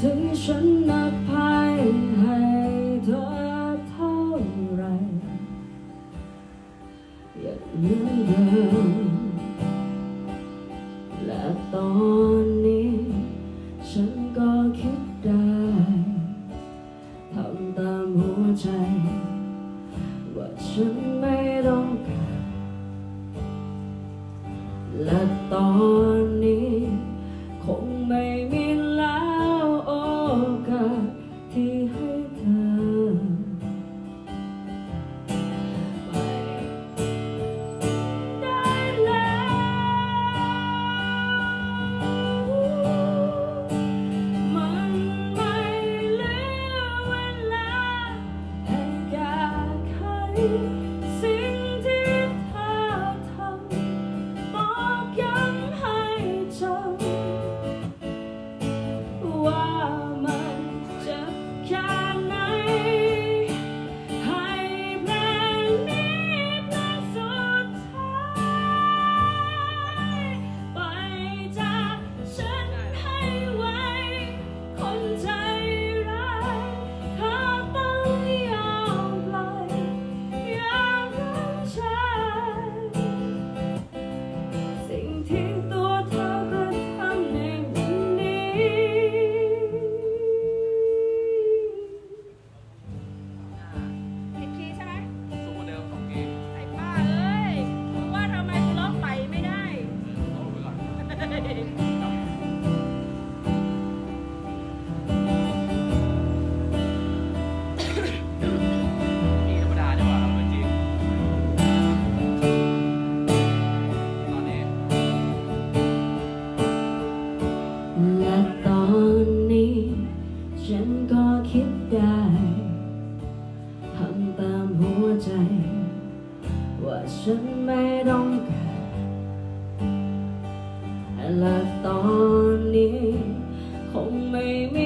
ถึงฉันมากพายให้เธอเท่าไรยังเหมือนเดิมและตอนนี้ ฉันก็คิดได้ทำตามหัวใจ ว่าฉันไม่ต้องการและตอน you. และตอนนี้ ฉันก็คิดได้ทำตามหัวใจ ว่าฉันไม่ต้องการ และตอนนี้ คงไม่มี